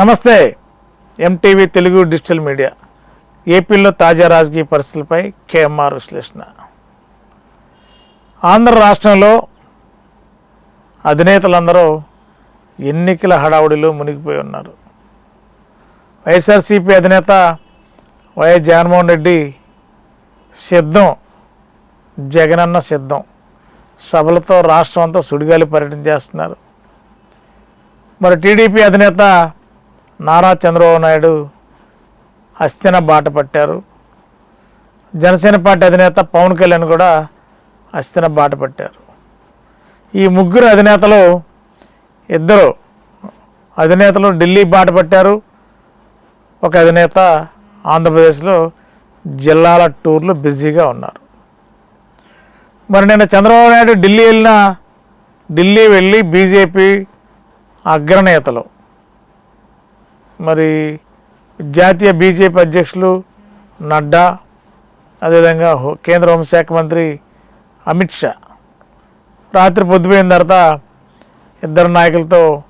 నమస్తే MTV Telugu digital media. ఏపీలో తాజా రాజకీయ పరిస్థితులపై కేఎంఆర్ విశ్లేషణ. ఆంధ్ర రాష్ట్రంలో అధినేతలందరూ ఎన్నికల హడావుడిలో మునిగిపోయి ఉన్నారు. వైఎస్ఆర్సీపీ అధినేత వైఎస్ జగన్మోహన్ రెడ్డి సిద్ధం జగనన్న సిద్ధం. సభలతో రాష్ట్రం అంతా సుడిగాలి పర్యటన చేస్తున్నారు. మరి టీడీపీ అధినేత నారా చంద్రబాబు నాయుడు హస్తిన బాట పట్టారు. జనసేన పార్టీ అధినేత పవన్ కళ్యాణ్ కూడా హస్తిన బాట పట్టారు. ఈ ముగ్గురు అధినేతలు ఇద్దరు అధినేతలు ఢిల్లీ బాట పట్టారు. ఒక అధినేత ఆంధ్రప్రదేశ్లో జిల్లాల టూర్లు బిజీగా ఉన్నారు. మరి నిన్న చంద్రబాబు నాయుడు ఢిల్లీ వెళ్ళిన ఢిల్లీ వెళ్ళి బీజేపీ అగ్రనేతలు మరి జాతీయ బీజేపీ అధ్యక్షులు నడ్డా అదేవిధంగా హో- కేంద్ర హోంశాఖ మంత్రి అమిత్ షా. రాత్రి పొద్దుపోయిన తర్వాత ఇద్దరు నాయకులతో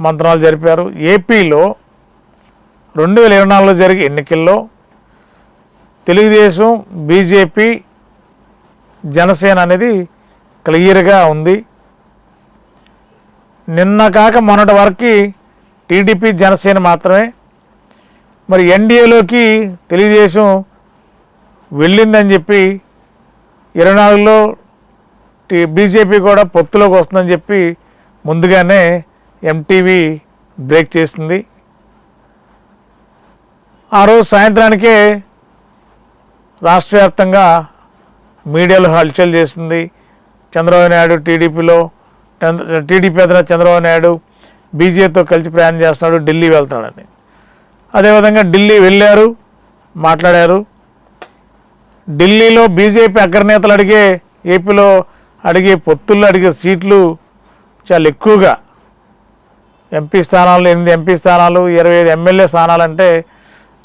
మంత్రాలు జరిపారు. ఏపీలో రెండు వేల ఇరవై నాలుగులో జరిగే ఎన్నికల్లో తెలుగుదేశం బీజేపీ జనసేన అనేది క్లియర్గా ఉంది. నిన్న కాక మొన్నటి వరకు టీడీపీ జనసేన మాత్రమే. మరి ఎన్డీఏలోకి తెలుగుదేశం వెళ్ళిందని చెప్పి ఇరవై నాలుగులో బీజేపీ కూడా పొత్తులోకి వస్తుందని చెప్పి ముందుగానే ఎంటీవీ బ్రేక్ చేసింది. ఆ రోజు సాయంత్రానికే రాష్ట్ర వ్యాప్తంగా మీడియాలో హల్చల్ చేసింది. చంద్రబాబు నాయుడు టీడీపీలో టీడీపీ అధిన చంద్రబాబు నాయుడు బీజేపీతో కలిసి ప్రయాణం చేస్తున్నాడు ఢిల్లీ వెళ్తాడని. అదేవిధంగా ఢిల్లీ వెళ్ళారు మాట్లాడారు. ఢిల్లీలో బీజేపీ అగ్రనేతలు అడిగే ఏపీలో అడిగే పొత్తుల్లో అడిగే సీట్లు చాలా ఎక్కువగా. ఎంపీ స్థానాలు ఎనిమిది ఎంపీ స్థానాలు ఇరవై ఐదు ఎమ్మెల్యే స్థానాలు అంటే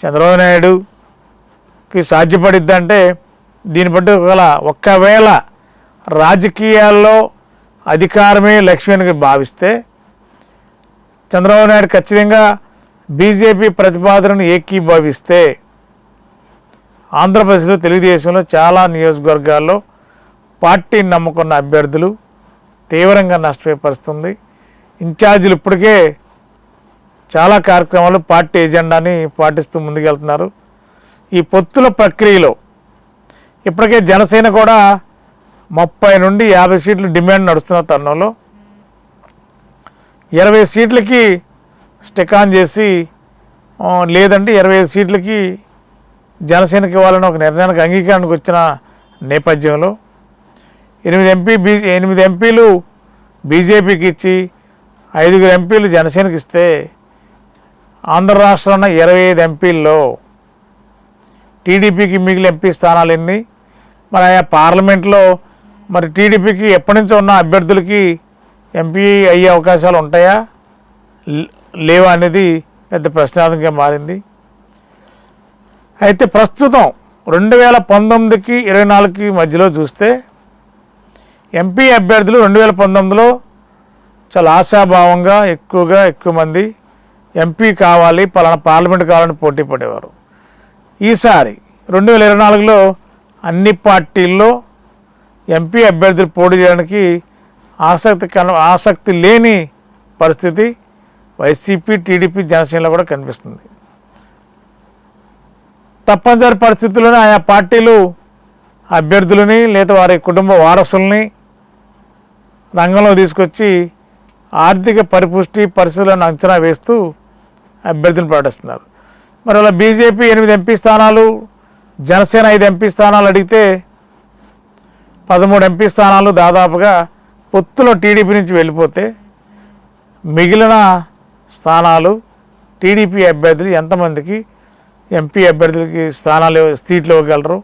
చంద్రబాబు నాయుడుకి సాధ్యపడిద్దంటే దీన్ని బట్టి ఒకవేళ ఒక్కవేళ రాజకీయాల్లో అధికారమే లక్ష్యానికి భావిస్తే చంద్రబాబు నాయుడు ఖచ్చితంగా బీజేపీ ప్రతిపాదనను ఏకీభవిస్తే ఆంధ్రప్రదేశ్లో తెలుగుదేశంలో చాలా నియోజకవర్గాల్లో పార్టీని నమ్ముకున్న అభ్యర్థులు తీవ్రంగా నష్టపోయే పరిస్థితుంది ఇన్ఛార్జీలు ఇప్పటికే చాలా కార్యక్రమాలు పార్టీ ఎజెండాని పాటిస్తూ ముందుకెళ్తున్నారు. ఈ పొత్తుల ప్రక్రియలో ఇప్పటికే జనసేన కూడా ముప్పై నుండి యాభై సీట్లు డిమాండ్ నడుస్తున్న తరుణంలో ఇరవై సీట్లకి స్టిక్ ఆన్ చేసి లేదంటే ఇరవై ఐదు సీట్లకి జనసేనకి ఇవ్వాలని ఒక నిర్ణయానికి అంగీకారానికి వచ్చిన నేపథ్యంలో ఎనిమిది ఎంపీ బీ ఎనిమిది ఎంపీలు బీజేపీకి ఇచ్చి ఐదుగురు ఎంపీలు జనసేనకి ఇస్తే ఆంధ్ర రాష్ట్రంలో ఉన్న ఇరవై ఐదు ఎంపీల్లో టీడీపీకి మిగిలిన ఎంపీ స్థానాలు ఎన్ని? మరి ఆయా పార్లమెంట్లో మరి టీడీపీకి ఎప్పటి నుంచో ఉన్న అభ్యర్థులకి ఎంపీ అయ్యే అవకాశాలు ఉంటాయా? లేవా అనేది పెద్ద ప్రశ్నార్థంగా మారింది. అయితే ప్రస్తుతం రెండు వేల పంతొమ్మిదికి ఇరవై నాలుగుకి మధ్యలో చూస్తే ఎంపీ అభ్యర్థులు రెండు వేల పంతొమ్మిదిలో చాలా ఆశాభావంగా ఎక్కువగా ఎక్కువ మంది ఎంపీ కావాలి పలానా పార్లమెంట్ కావాలని పోటీ పడేవారు. ఈసారి రెండు వేల ఇరవై నాలుగులో అన్ని పార్టీల్లో ఎంపీ అభ్యర్థులు పోటీ చేయడానికి ఆసక్తి కన ఆసక్తి లేని పరిస్థితి వైసీపీ టీడీపీ జనసేనలో కూడా కనిపిస్తుంది. తప్పనిసరి పరిస్థితుల్లోనే ఆయా పార్టీలు అభ్యర్థులని లేదా వారి కుటుంబ వారసుల్ని రంగంలో తీసుకొచ్చి ఆర్థిక పరిపుష్టి పరిస్థితులను అంచనా వేస్తూ అభ్యర్థులను ప్రకటిస్తున్నారు. మరి అలా బీజేపీ ఎనిమిది ఎంపీ స్థానాలు జనసేన ఐదు ఎంపీ స్థానాలు అడిగితే పదమూడు ఎంపీ స్థానాలు దాదాపుగా పొత్తులో టీడీపీ నుంచి వెళ్ళిపోతే మిగిలిన స్థానాలు టీడీపీ అభ్యర్థులు ఎంతమందికి ఎంపీ అభ్యర్థులకి స్థానాలు సీట్లు ఇవ్వగలరు?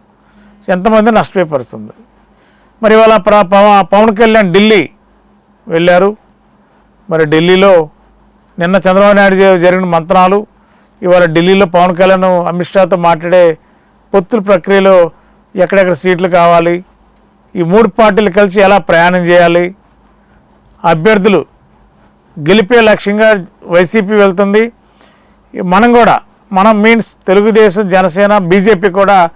ఎంతమంది నష్టపోయే పరిస్థితుంది మరి ఇవాళ ప్ర- పవన్ కళ్యాణ్ ఢిల్లీ వెళ్ళారు. మరి ఢిల్లీలో నిన్న చంద్రబాబు నాయుడు జరిగిన మంత్రాలు ఇవాళ ఢిల్లీలో పవన్ కళ్యాణ్ అమిత్ షాతో మాట్లాడే పొత్తుల ప్రక్రియలో ఎక్కడెక్కడ సీట్లు కావాలి? ఈ మూడు పార్టీలు కలిసి ఎలా ప్రయాణం చేయాలి? అభ్యర్థులు గెలిపే లక్ష్యంగా వైసీపీ వెళ్తుంది. మనం కూడా మనం మీన్స్ తెలుగుదేశం జనసేన బీజేపీ కూడా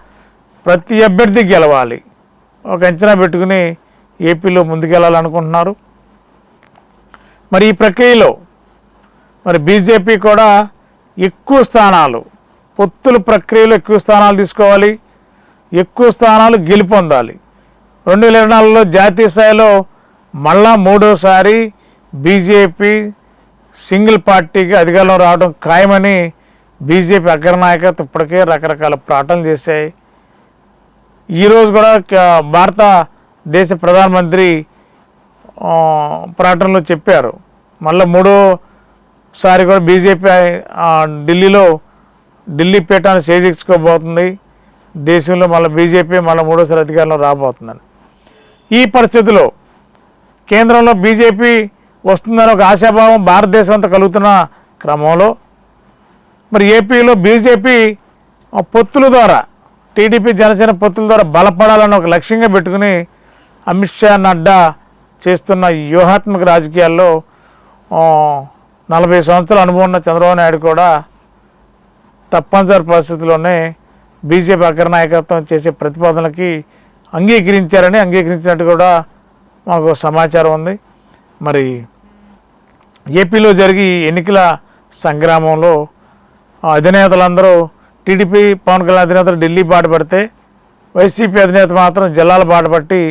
ప్రతి అభ్యర్థి గెలవాలి. ఒక అంచనా పెట్టుకుని ఏపీలో ముందుకెళ్ళాలనుకుంటున్నారు. మరి ఈ ప్రక్రియలో మరి బీజేపీ కూడా ఎక్కువ స్థానాలు పొత్తుల ప్రక్రియలో ఎక్కువ స్థానాలు తీసుకోవాలి. ఎక్కువ స్థానాలు గెలుపొందాలి. రెండు వేల ఇరవై నాలుగులో జాతీయ స్థాయిలో మళ్ళా మూడోసారి బీజేపీ సింగిల్ పార్టీకి అధికారంలో రావడం ఖాయమని బీజేపీ అగ్రనాయకత్వం ఇప్పటికే రకరకాల ప్రకటనలు చేశాయి. ఈరోజు కూడా భారత భారతదేశ ప్రధానమంత్రి ప్రకటనలో చెప్పారు. మళ్ళీ మూడోసారి కూడా బీజేపీ ఢిల్లీలో ఢిల్లీ పీఠాన్ని చేజించుకోబోతుంది దేశంలో మళ్ళీ బీజేపీ మళ్ళీ మూడోసారి అధికారంలో రాబోతుందని. ఈ పరిస్థితిలో కేంద్రంలో బీజేపీ వస్తుందని ఒక ఆశాభావం భారతదేశం అంతా కలుగుతున్న క్రమంలో. మరి ఏపీలో బీజేపీ పొత్తుల ద్వారా టీడీపీ జనసేన పొత్తుల ద్వారా బలపడాలని ఒక లక్ష్యంగా పెట్టుకుని అమిత్ షా నడ్డా చేస్తున్న వ్యూహాత్మక రాజకీయాల్లో నలభై సంవత్సరాల అనుభవం ఉన్న చంద్రబాబు నాయుడు కూడా తప్పనిసరి పరిస్థితుల్లోనే బీజేపీ అగ్రనాయకత్వం చేసే ప్రతిపాదనలకి అంగీకరించారని అంగీకరించినట్టు కూడా మాకు సమాచారం ఉంది. మరి ఏపీలో జరిగి ఈ ఎన్నికల సంగ్రామంలో అధినేతలందరూ టీడీపీ పవన్ కళ్యాణ్ అధినేతలు ఢిల్లీ బాట పడితే వైసీపీ అధినేత మాత్రం జిల్లాల బాట పట్టి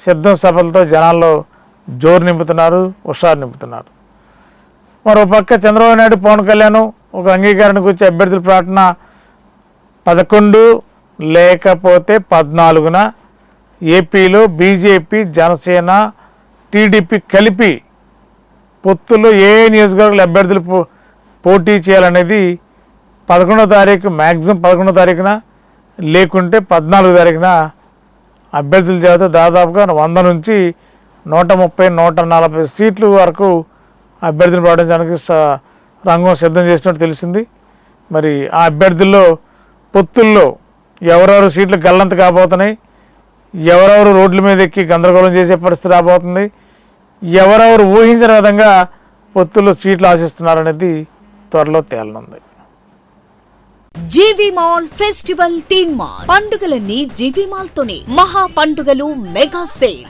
శబ్దం సభలతో జనాల్లో జోరు నింపుతున్నారు హుషారు నింపుతున్నారు. మరో పక్క చంద్రబాబు నాయుడు పవన్ కళ్యాణ్ ఒక అంగీకారానికి వచ్చే అభ్యర్థుల ప్రకటన పదకొండు లేకపోతే పద్నాలుగున ఏపీలో బీజేపీ జనసేన టీడీపీ కలిపి పొత్తుల్లో ఏ నియోజకవర్గాల అభ్యర్థులు పో పోటీ చేయాలనేది పదకొండో తారీఖు మ్యాక్సిమం పదకొండో తారీఖున లేకుంటే పద్నాలుగో తారీఖున అభ్యర్థుల చేత దాదాపుగా వంద నుంచి నూట ముప్పై నూట నలభై సీట్లు వరకు అభ్యర్థులు ప్రకటించడానికి స- రంగం సిద్ధం చేసినట్టు తెలిసింది. మరి ఆ అభ్యర్థుల్లో పొత్తుల్లో ఎవరెవరు సీట్లు గల్లంత కాబోతున్నాయి? ఎవరెవరు రోడ్ల మీద ఎక్కి గందరగోళం చేసే పరిస్థితి రాబోతుంది? ఎవరెవరు ఊహించిన విధంగా పొత్తుల్లో సీట్లు ఆశిస్తున్నారనేది త్వరలో తేలనుంది. GV mall festival theme mall పండుగలన్నీ జీవి మాల్ తోనే మహా పండుగలు మెగా సేల్.